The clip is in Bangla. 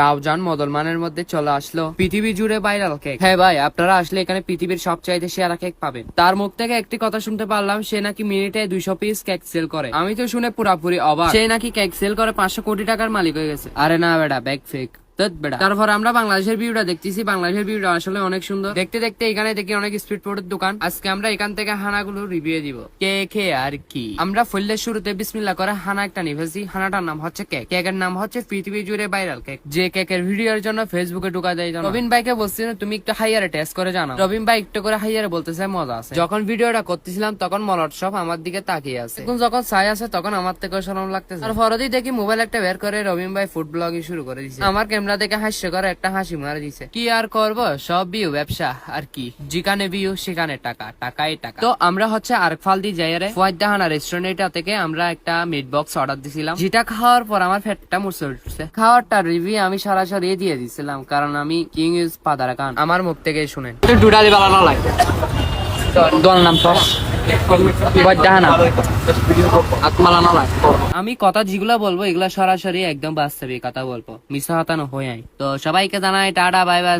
রাউজান মদলমানের মধ্যে চলে আসলো। পৃথিবী জুড়ে ভাইরাল কেক হ্যাঁ ভাই, আপনারা আসলে এখানে পৃথিবীর সবচাইতে সেরা কেক পাবেন। তার মুখ থেকে একটি কথা শুনতে পারলাম, সে নাকি মিনিটে দুইশো পিস কেক সেল করে। আমি তো শুনে পুরাপুরি অবাক। সে নাকি কেক সেল করে পাঁচশো কোটি টাকার মালিক হয়ে গেছে। আরে না বেটা ব্যাগ ফেক তারপর আমরা বাংলাদেশের ভিউটা দেখতেছি। বাংলাদেশের ভিউটা আসলে অনেক সুন্দর। দেখতে দেখতে এখানে দেখি অনেক স্পিড বোর্ডের দোকান। আজকে আমরা এখান থেকে হানাগুলো রিভিউ দিব। কে কে আর কি? আমরা ফুললের শুরুতে বিসমিল্লা করে হানা একটা নিভেছি হানাটার নাম হচ্ছে কেক কেকের নাম হচ্ছে পৃথিবী জুড়ে ভাইরাল কেক যে কেকের ভিডিওর জন্য ফেসবুকে ঢুকা দেয়। রবিন ভাইকে বলছি না, তুমি একটু হাইয়ারে টেস্ট করে জানো রবিন ভাই একটু করে হাইয়ারে বলতেছে মজা আছে। যখন ভিডিওটা করতেছিলাম তখন মলট সব আমার দিকে তাকিয়ে আছে। এখন যখন ছাই আছে তখন আমার থেকে সরম লাগতেছে। আর ফরদি দেখি মোবাইল একটা বের করে রবিন ভাই ফুড ব্লগিং শুরু করে দিছে। আমার ক্যামেরা দেখে হাস্য করে একটা হাসি মারা দিছে। কি আর করব? সব ভিউ ব্যবসা আর কি? যেখানে ভিউ সেখানে টাকা টাকাই টাকা। তো আমরা হচ্ছে আরফাল দি যাইয়ারে ফুয়াদ্দাহানা রেস্টুরেন্ট থেকে আমরা একটা মিট বক্স অর্ডার দিছিলাম। যেটা খাওয়ার পর আমার পেটটা মুছে উঠছে। খাওয়ারটা রিভিউ আমি সরাসরি দিয়ে দিছিলাম কারণ আমি কিং ইজ পাদারা খান আমার মুখ থেকে শুনেন। ডুডালি বানানো লাগে। দোয়াল নাম তো। আমি কথা যেগুলা বলব, এগুলা সরাসরি একদম বাস্তবিক কথা বলব। মিশা হতানো হয়ে তো সবাইকে জানাই, টাটা, বাই বাই